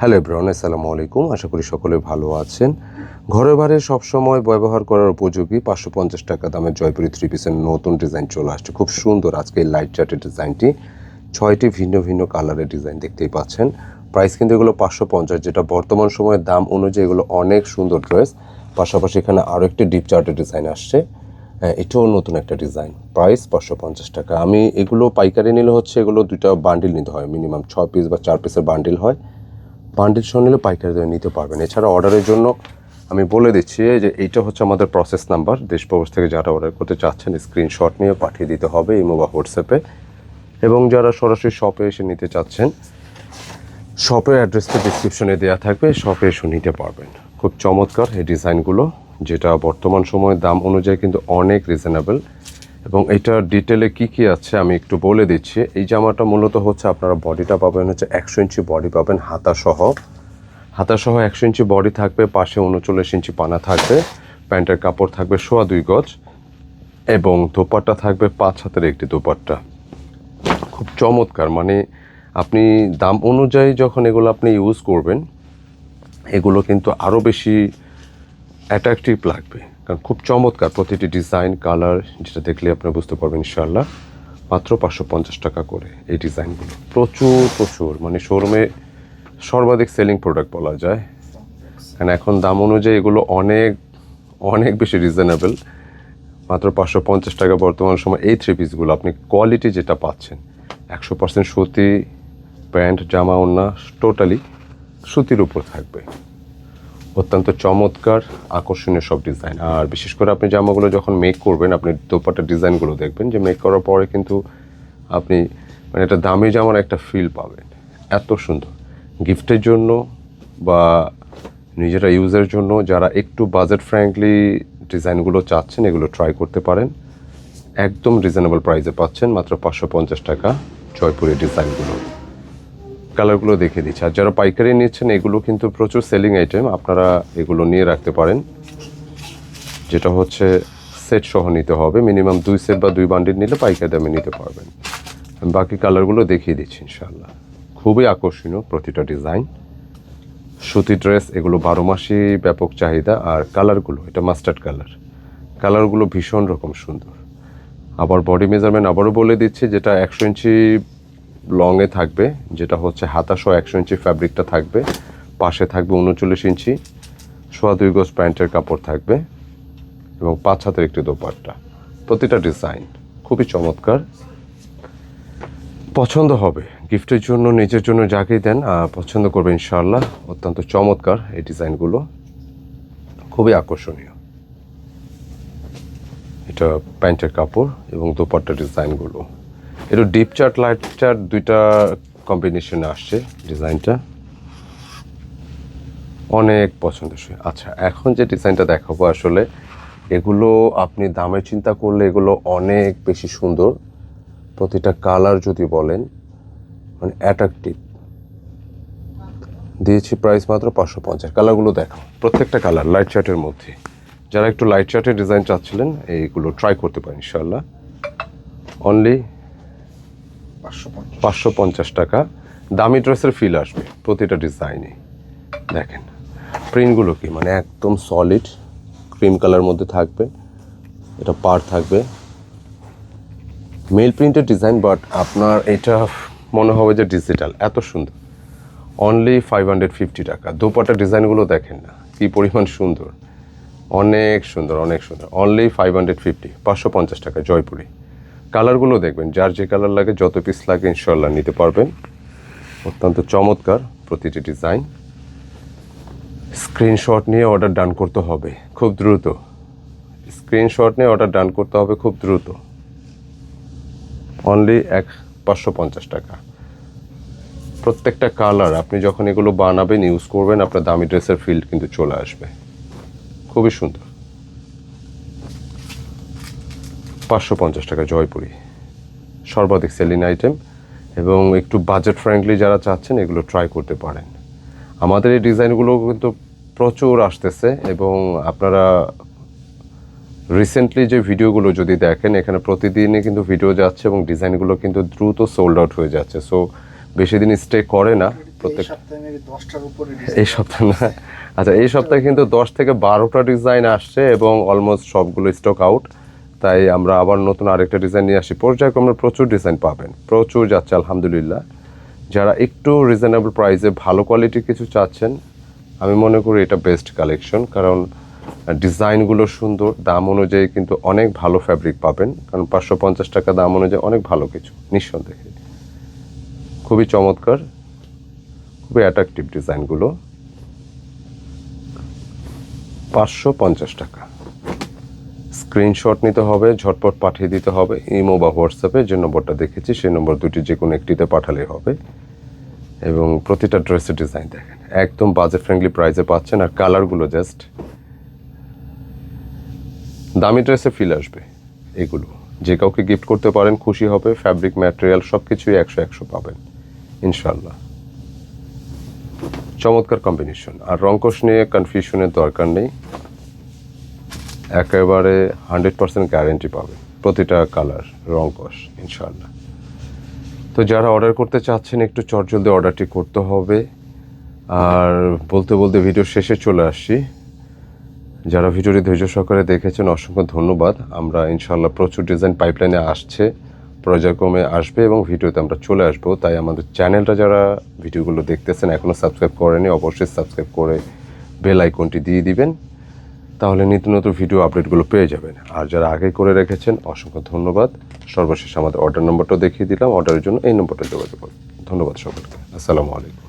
Hello এব্রান আসসালামু আলাইকুম। আশা করি সকলে ভালো আছেন। ঘরে বারে সবসময় ব্যবহার করার উপযোগী পাঁচশো পঞ্চাশ টাকা দামের জয়পুরি থ্রি পিসের নতুন ডিজাইন চলে আসছে। খুব সুন্দর আজকে এই লাইট চার্টের ডিজাইনটি। ছয়টি ভিন্ন ভিন্ন কালারের ডিজাইন দেখতেই পাচ্ছেন। প্রাইস কিন্তু এগুলো পাঁচশো পঞ্চাশ, যেটা বর্তমান সময়ের দাম অনুযায়ী এগুলো অনেক সুন্দর ড্রেস পাশাপাশি এখানে আরও একটি ডিপ চার্টের ডিজাইন আসছে। এটাও নতুন একটা ডিজাইন। প্রাইস পাঁচশো পঞ্চাশ টাকা। আমি এগুলো পাইকারি নিলে হচ্ছে এগুলো দুটো বান্ডিল নিতে হয়। মিনিমাম ছয় পিস বা চার পিসের বান্ডিল হয়। বান্ডিল সহ নিলে পাইকারি নিতে পারবেন। এছাড়া অর্ডারের জন্য আমি বলে দিচ্ছি যে এইটা হচ্ছে আমাদের প্রসেস নাম্বার দেশ প্রবাস থেকে যারা অর্ডার করতে চাচ্ছেন স্ক্রিনশট নিয়ে পাঠিয়ে দিতে হবে ইমো বা হোয়াটসঅ্যাপে। এবং যারা সরাসরি শপে এসে নিতে চাচ্ছেন শপের অ্যাড্রেসটা ডিসক্রিপশনে দেওয়া থাকবে শপে এসে নিতে পারবেন। খুব চমৎকার এই ডিজাইনগুলো যেটা বর্তমান সময়ের দাম অনুযায়ী কিন্তু অনেক রিজনেবল এবং এটার ডিটেলে কি কি আছে আমি একটু বলে দিচ্ছি। এই জামাটা মূলত হচ্ছে আপনারা বডিটা পাবেন হচ্ছে একশো ইঞ্চি বডি পাবেন হাতাসহ হাতাসহ একশো ইঞ্চি বডি থাকবে, পাশে উনচল্লিশ ইঞ্চি পানা থাকবে, প্যান্টের কাপড় থাকবে সোয়া দুই গজ এবং দোপাট্টা থাকবে পাঁচ হাতের একটি দোপাট্টা। খুব চমৎকার মানে আপনি দাম অনুযায়ী যখন এগুলো আপনি ইউজ করবেন, এগুলো কিন্তু আরও বেশি অ্যাট্রাকটিভ লাগবে। কারণ খুব চমৎকার প্রতিটি ডিজাইন, কালার যেটা দেখলে আপনি বুঝতে পারবেন ইনশাল্লাহ মাত্র পাঁচশো পঞ্চাশ টাকা করে এই ডিজাইনগুলো। প্রচুর প্রচুর। মানে শোরুমে সর্বাধিক সেলিং প্রোডাক্ট বলা যায়। কারণ এখন দাম অনুযায়ী এগুলো অনেক অনেক বেশি রিজনেবল মাত্র পাঁচশো পঞ্চাশ টাকা বর্তমান সময় এই থ্রি পিসগুলো আপনি কোয়ালিটি যেটা পাচ্ছেন, একশো পার্সেন্ট সুতি, প্যান্ট, জামা, ওড়না টোটালি সুতির উপর থাকবে। অত্যন্ত চমৎকার, আকর্ষণীয় সব ডিজাইন আর বিশেষ করে আপনি জামাগুলো যখন মেক করবেন, আপনি দোপাটার ডিজাইনগুলো দেখবেন যে মেক করার পরে কিন্তু আপনি মানে একটা দামি জামার একটা ফিল পাবেন। এত সুন্দর। গিফটের জন্য বা নিজেরা ইউজের জন্য যারা একটু বাজেট ফ্র্যাঙ্কলি ডিজাইনগুলো চাচ্ছেন, এগুলো ট্রাই করতে পারেন। একদম রিজনেবল প্রাইসে পাচ্ছেন, মাত্র পাঁচশো পঞ্চাশ টাকা জয়পুরের ডিজাইনগুলো কালারগুলো দেখে দিচ্ছি। আর যারা পাইকারি নিচ্ছেন, এগুলো কিন্তু প্রচুর সেলিং আইটেম আপনারা এগুলো নিয়ে রাখতে পারেন। যেটা হচ্ছে সেট সহ নিতে হবে। মিনিমাম দুই সেট বা দুই বান্ডিল নিলে পাইকারি দামে নিতে পারবেন। আমি বাকি কালারগুলো দেখিয়ে দিচ্ছি ইনশাল্লাহ খুবই আকর্ষণীয় প্রতিটা ডিজাইন সুতি ড্রেস এগুলো বারো মাসই ব্যাপক চাহিদা। আর কালারগুলো, এটা মাস্টার্ড কালার কালারগুলো ভীষণ রকম সুন্দর। আবার বডি মেজারমেন্ট আবারও বলে দিচ্ছি, যেটা একশো ইঞ্চি লংয়ে থাকবে, যেটা হচ্ছে হাতাশো একশো ইঞ্চি ফ্যাব্রিকটা থাকবে, পাশে থাকবে উনচল্লিশ ইঞ্চি, সোয়া দুই গজ প্যান্টের কাপড় থাকবে, এবং পাঁচ হাতের একটি দোপাট্টা। প্রতিটা ডিজাইন খুবই চমৎকার। পছন্দ হবে। গিফটের জন্য, নিজের জন্য যাকেই দেন পছন্দ করবে ইনশাআল্লাহ। অত্যন্ত চমৎকার এই ডিজাইনগুলো। খুবই আকর্ষণীয়। এটা প্যান্টের কাপড় এবং দোপাট্টার ডিজাইনগুলো। এটা ডিপ চার্ট লাইট চার্ট দুইটা কম্বিনেশনে আসছে ডিজাইনটা অনেক পছন্দসই। আচ্ছা এখন যে ডিজাইনটা দেখাবো আসলে, এগুলো আপনি দামে চিন্তা করলে এগুলো অনেক বেশি সুন্দর। প্রতিটা কালার যদি বলেন মানে অ্যাট্রাকটিভ দিয়েছি প্রাইস মাত্র পাঁচশো পঞ্চাশ। কালারগুলো দেখো প্রত্যেকটা কালার লাইট চার্টের মধ্যে। যারা একটু লাইট চার্টের ডিজাইন চাচ্ছিলেন, এইগুলো ট্রাই করতে পারেন ইনশাল্লাহ অনলি পাঁচশো পঞ্চাশ। টাকা। দামি ড্রেসের ফিল আসবে প্রতিটা ডিজাইনে দেখেন প্রিন্টগুলো কি? মানে একদম সলিড ক্রিম কালার মধ্যে থাকবে। এটা পার থাকবে। মেল প্রিন্টের ডিজাইন বাট আপনার এটা মনে হবে যে ডিজিটাল এত সুন্দর। অনলি ফাইভ হান্ড্রেড ফিফটি টাকা। দোপাটা ডিজাইনগুলো দেখেন না, কি পরিমাণ সুন্দর। অনেক সুন্দর অনেক সুন্দর। অনলি ফাইভ হান্ড্রেড ফিফটি পাঁচশো পঞ্চাশ টাকা, জয়পুরি। কালারগুলো দেখবেন, যার যে কালার লাগে, যত পিস লাগে ইনশাল্লাহ নিতে পারবেন। অত্যন্ত চমৎকার প্রতিটি ডিজাইন। স্ক্রিনশট নিয়ে অর্ডার ডান করতে হবে, খুব দ্রুত। স্ক্রিনশট নিয়ে অর্ডার ডান করতে হবে খুব দ্রুত। অনলি এক পাঁচশো পঞ্চাশ টাকা। প্রত্যেকটা কালার আপনি যখন এগুলো বানাবেন ইউজ করবেন, আপনার দামি ড্রেসের ফিল্ড কিন্তু চলে আসবে। খুবই সুন্দর। পাঁচশো পঞ্চাশ টাকা জয়পুরি। সর্বাধিক সেলিং আইটেম এবং একটু বাজেট ফ্রেন্ডলি যারা চাচ্ছেন এগুলো ট্রাই করতে পারেন। আমাদের এই ডিজাইনগুলো কিন্তু প্রচুর আসতেছে এবং আপনারা রিসেন্টলি যে ভিডিওগুলো যদি দেখেন এখানে প্রতিদিনই কিন্তু ভিডিও যাচ্ছে এবং ডিজাইনগুলো কিন্তু দ্রুত সোল্ড আউট হয়ে যাচ্ছে। সো বেশি দিন স্টে করে না প্রত্যেক এই সপ্তাহে মেবি দশটার উপরে এই সপ্তাহে না। আচ্ছা এই সপ্তাহে কিন্তু দশ থেকে বারোটা ডিজাইন আসছে এবং অলমোস্ট সবগুলো স্টক আউট তাই আমরা আবার নতুন আরেকটা ডিজাইন নিয়ে আসি। পর্যায়ক্রমে প্রচুর ডিজাইন পাবেন। প্রচুর যাচ্ছে, আলহামদুলিল্লাহ। যারা একটু রিজনেবল প্রাইসে ভালো কোয়ালিটির কিছু চাচ্ছেন, আমি মনে করি এটা বেস্ট কালেকশন কারণ ডিজাইনগুলো সুন্দর, দাম অনুযায়ী কিন্তু অনেক ভালো ফ্যাব্রিক পাবেন। কারণ পাঁচশো পঞ্চাশ টাকা দাম অনুযায়ী অনেক ভালো কিছু, নিঃসন্দেহে। খুবই চমৎকার, খুবই অ্যাট্রাকটিভ ডিজাইনগুলো পাঁচশো পঞ্চাশ টাকা। স্ক্রিনশট নিতে হবে, ঝটপট পাঠিয়ে দিতে হবে। ইমো বা হোয়াটসঅ্যাপে যে নম্বরটা দেখেছি, সেই নম্বর দুটি যে কোনো একটিতে পাঠালেই হবে। এবং প্রতিটা ড্রেসের ডিজাইন দেখেন, একদম বাজেট ফ্রেন্ডলি প্রাইসে পাচ্ছেন। আর কালারগুলো জাস্ট দামি ড্রেসে ফিল আসবে এগুলো। যে কাউকে গিফট করতে পারেন, খুশি হবে ফ্যাব্রিক ম্যাটেরিয়াল সব কিছুই একশো একশো পাবেন ইনশাল্লাহ চমৎকার কম্বিনেশন আর রঙ্কশ নিয়ে কনফিউশনের দরকার নেই। একেবারে হান্ড্রেড পার্সেন্ট গ্যারেন্টি পাবেন প্রতিটা কালার রঙ্কশ ইনশাল্লাহ তো যারা অর্ডার করতে চাচ্ছেন, একটু চটজলদি অর্ডারটি করতে হবে। আর বলতে বলতে ভিডিও শেষে চলে আসছি। যারা ভিডিওটি ধৈর্য সহকারে দেখেছেন, অসংখ্য ধন্যবাদ। আমরা ইনশাল্লাহ প্রচুর ডিজাইন পাইপলাইনে আসছে, পর্যায়ক্রমে আসবে এবং ভিডিওতে আমরা চলে আসব। তাই আমাদের চ্যানেলটা যারা ভিডিওগুলো দেখতেছেন এখনও সাবস্ক্রাইব করেনি, অবশ্যই সাবস্ক্রাইব করে বেল আইকনটি দিয়ে দিবেন। তাহলে নিত্য নতুন ভিডিও আপডেটগুলো পেয়ে যাবেন। আর যারা আগে করে রেখেছেন, অসংখ্য ধন্যবাদ। সর্বশেষ আমাদের অর্ডার নম্বরটা দেখিয়ে দিলাম। অর্ডারের জন্য এই নম্বরটা যোগাযোগ করুন। ধন্যবাদ সকলকে। আসসালামু আলাইকুম।